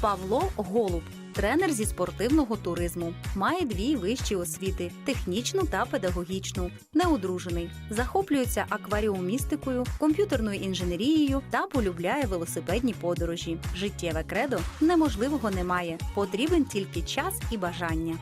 Павло Голуб. Тренер зі спортивного туризму, має дві вищі освіти технічну та педагогічну, неодружений, захоплюється акваріумістикою, комп'ютерною інженерією та полюбляє велосипедні подорожі. Життєве кредо неможливого немає. Потрібен тільки час і бажання.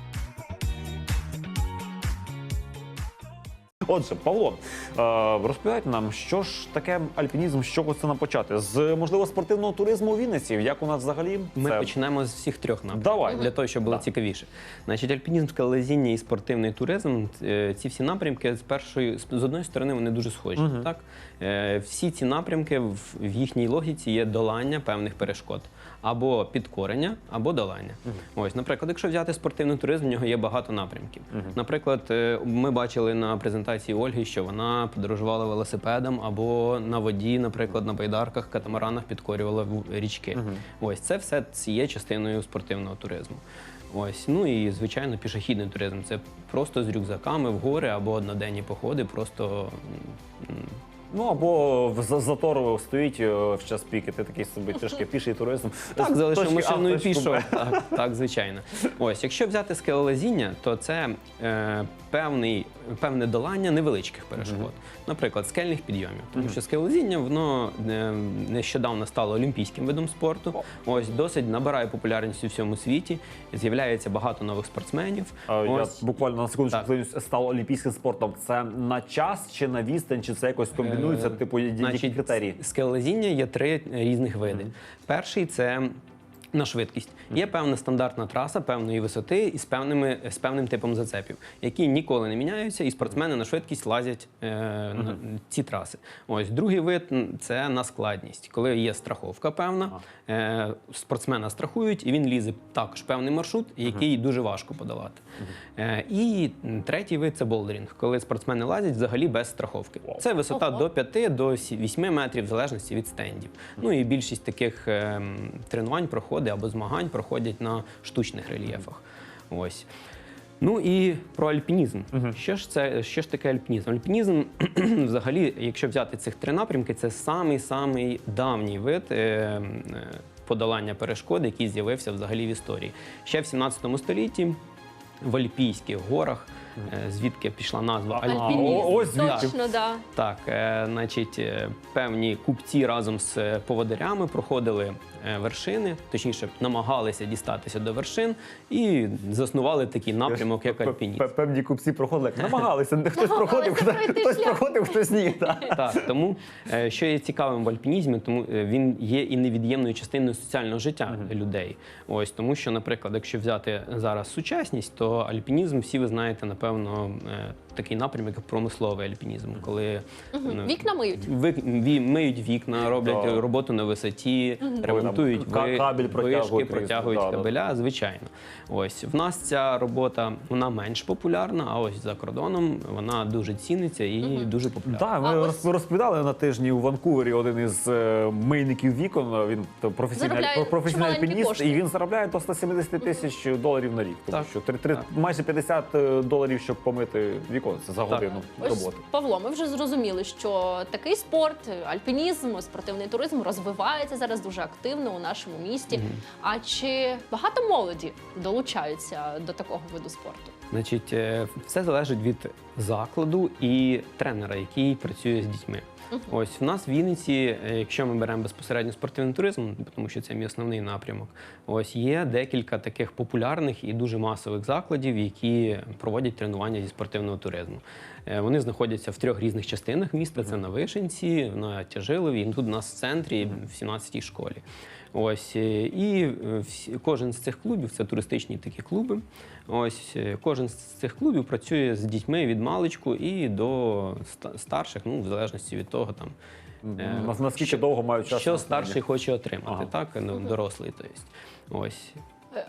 Отже, Павло, е, розповідайте нам, що ж таке альпінізм, з чого це нам почати? З можливо спортивного туризму у Вінниці? Як у нас взагалі Ми це? почнемо з всіх трьох напрямків. Давай. для того, щоб було Да. цікавіше. Значить, альпінізм, скалолазіння і спортивний туризм е, ці всі напрямки з першої з одної сторони вони дуже схожі. Так Е, всі ці напрямки в, їхній логіці є долання певних перешкод або підкорення, або долання. Ось, наприклад, якщо взяти спортивний туризм, в нього є багато напрямків. Наприклад, е, ми бачили на презентації Ольги, що вона подорожувала велосипедом або на воді, наприклад, на байдарках, катамаранах підкорювала річки. річки. Ось це все є частиною спортивного туризму. Ось, ну і звичайно, пішохідний туризм це просто з рюкзаками в гори або одноденні походи, просто Ну або в за- затор стоїть е, в час піки, ти такий собі трішки піший туризм. Так, залишив точки А машину і точку Б. пішов. Так, так, звичайно. Ось, якщо взяти скелелазіння, то це е, певний, певне долання невеличких перешкод. Наприклад, скельних підйомів. Тому що скелелазіння воно е, нещодавно стало олімпійським видом спорту. Ось досить набирає популярність у всьому світі. З'являється багато нових спортсменів. А, Я Ось. буквально на секундочку Так. стало олімпійським спортом. Це на час чи на відстань, чи це якось комбінується? це Типу, які критерії? Скелезіння є три різних види. Перший це на швидкість. Є певна стандартна траса певної висоти і з певними з певним типом зацепів, які ніколи не міняються, і спортсмени на швидкість лазять е, на ці траси. Ось другий вид це на складність, коли є страховка певна. Е, спортсмена страхують, і він лізе також певний маршрут, який дуже важко подолати. Е, і третій вид це болдерінг, коли спортсмени лазять взагалі без страховки. Це висота до 5 до сі- 8 метрів, в залежності від стендів. Ну і більшість таких ем, тренувань проходить або змагань проходять на штучних рельєфах. Ось. Ну і про альпінізм. Що ж це що ж таке альпінізм? Альпінізм, взагалі, якщо взяти цих три напрямки, це самий самий давній вид. е, е, Подолання перешкод, який з'явився взагалі в історії. Ще в 17 столітті в Альпійських горах, е, звідки пішла назва альпінізм. о- ось звідки. Точно, да. Так, е, значить, е, певні купці разом з е, поводирями проходили е, вершини, точніше, намагалися дістатися до вершин і заснували такий напрямок, як альпінізм. Певні купці проходили, як намагалися. Хтось проходив, хтось- пройти хтось шлях. проходив, хтось ні. так. Так, тому е, що є цікавим в альпінізмі, тому е, він є і невід'ємною частиною соціального життя людей. Ось тому, що, наприклад, якщо взяти зараз сучасність, то альпінізм, всі ви знаєте, напевно, е, такий напрямок, як промисловий альпінізм, коли ну, Вікна миють. Ви, ві- миють вікна, роблять Да. роботу на висоті, ремонтують Ка- ви- кабель протягують вишки, протягують Да, да. кабеля, звичайно. Ось в нас ця робота вона менш популярна, а ось за кордоном вона дуже ціниться і дуже популярна. Так, ми А роз- ось- розповідали на тижні у Ванкувері один із е, мийників вікон. Він то професійний, Заробляє професійний чималенькі альпініст, кошти. і він заробляє до 170 тисяч доларів на рік. Тому Так. що три, три, Так. майже 50 доларів, щоб помити вікон. Це за годину Ось, роботи. Павло, ми вже зрозуміли, що такий спорт, альпінізм, спортивний туризм розвивається зараз дуже активно у нашому місті. А чи багато молоді долучаються до такого виду спорту? Значить, е, все залежить від закладу і тренера, який працює з дітьми. Ось в нас в Вінниці, е, якщо ми беремо безпосередньо спортивний туризм, тому що це мій основний напрямок, ось є декілька таких популярних і дуже масових закладів, які проводять тренування зі спортивного туризму. Е, Вони знаходяться в трьох різних частинах міста: це на Вишенці, на Тяжилові, і тут у нас в центрі в 17-й школі. Ось е, і е, всі- кожен з цих клубів це туристичні такі клуби. Ось кожен з цих клубів працює з дітьми від маличку і до старших, ну в залежності від того, там На- Наскільки довго мають час? що старший хоче отримати, Ага. так ну, дорослий. То есть. Ось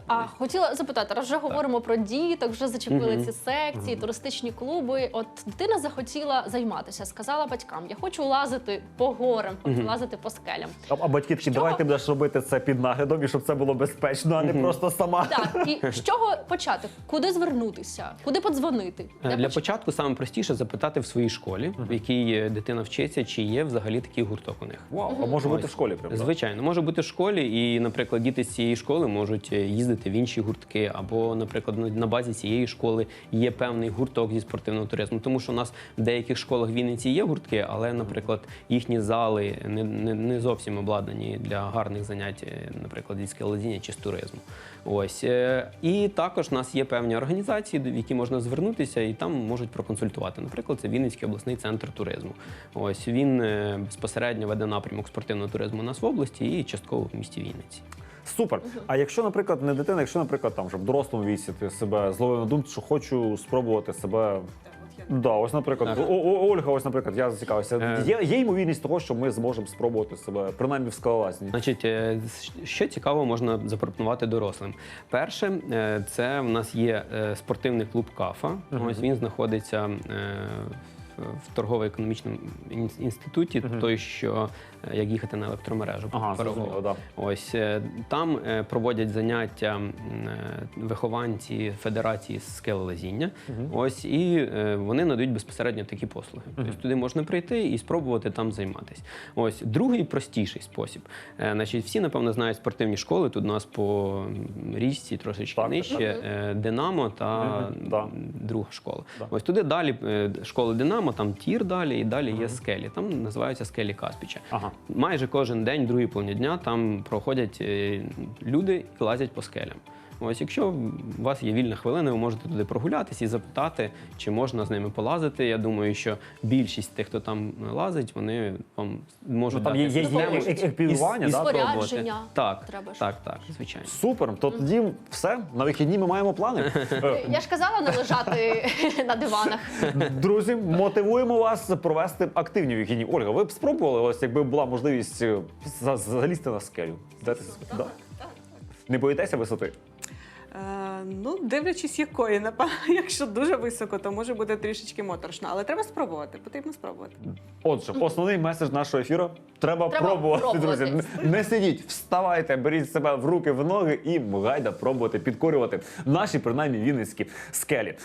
А хотіла запитати, раз вже говоримо про діток, вже зачепили ці секції, туристичні клуби. От дитина захотіла займатися, сказала батькам: я хочу лазити по горам, хочу лазити по скелям. А, а батьки такі, давай ти будеш робити це під наглядом, і щоб це було безпечно, а не просто сама. Так, і з чого почати? Куди звернутися? Куди подзвонити? Де Е, Для почати? початку саме простіше запитати в своїй школі, в якій е, дитина вчиться, чи є взагалі такий гурток у них. Вау, а може бути в школі прямо. так? Звичайно, може бути в школі, і, наприклад, діти з цієї школи можуть е, їздити в інші гуртки, або, наприклад, на- базі цієї школи є певний гурток зі спортивного туризму. Тому що у нас в деяких школах Вінниці є гуртки, але, наприклад, їхні зали не, не, не зовсім обладнані для гарних занять, е, наприклад, зі скелезіння чи з туризму. Ось е, і також у нас є певні організації, в які можна звернутися, і там можуть проконсультувати. Наприклад, це Вінницький обласний центр туризму. Ось він е, безпосередньо веде напрямок спортивного туризму у нас в області і частково в місті Вінниці. Супер. А якщо, наприклад, не дитина, якщо, наприклад, там вже в дорослому віці ти себе зловив на думку, що хочу спробувати себе. Да, ось, наприклад, Так. О- О- Ольга, ось, наприклад, я зацікавився. Е. Є, є ймовірність того, що ми зможемо спробувати себе, принаймні в скалолазні. Значить, е, що цікаво можна запропонувати дорослим. Перше, е, це в нас є е, спортивний клуб Кафа. Ось він знаходиться е, в- торгово-економічному інституті, Мгм. той, що е, як їхати на електромережу. Ага, зрозуміло, да. Ось е, там е, проводять заняття вихованці Федерації з скелелазіння. Мгм. Ось і вони надають безпосередньо такі послуги. Тобто туди можна прийти і спробувати там займатися. Ось другий простіший спосіб. Значить, всі напевно знають спортивні школи. Тут у нас по річці трошечки Так, нижче е, Динамо та м, друга школа. Да. Ось туди далі школи Динамо, там тір далі, і далі є скелі. Там називаються скелі Каспіча. Ага. Майже кожен день, другий половині дня, там проходять е, люди і лазять по скелям. Ось, якщо у вас є вільна хвилина, ви можете туди прогулятись і запитати, чи можна з ними полазити. Я думаю, що більшість тих, хто там лазить, вони вам можуть Ну, там дати є- є ек- ек- екіпірування, і- да, спробувати. Спорядження Так, треба ж. так, так, звичайно. Супер. То тоді все. На вихідні ми маємо плани. Е, Я ж казала не лежати на диванах. Друзі, мотивуємо вас провести активні вихідні. Ольга, ви б спробували, ось якби була можливість е, за- залізти на скелю? Да. Не боїтеся висоти? Е, ну, дивлячись, якої, напевно, якщо дуже високо, то може бути трішечки моторошно. Але треба спробувати, потрібно спробувати. Отже, основний меседж нашого ефіру треба, Треба пробувати, пробувати. друзі. Не, не сидіть, вставайте, беріть себе в руки, в ноги і гайда пробувати підкорювати наші принаймні вінницькі скелі.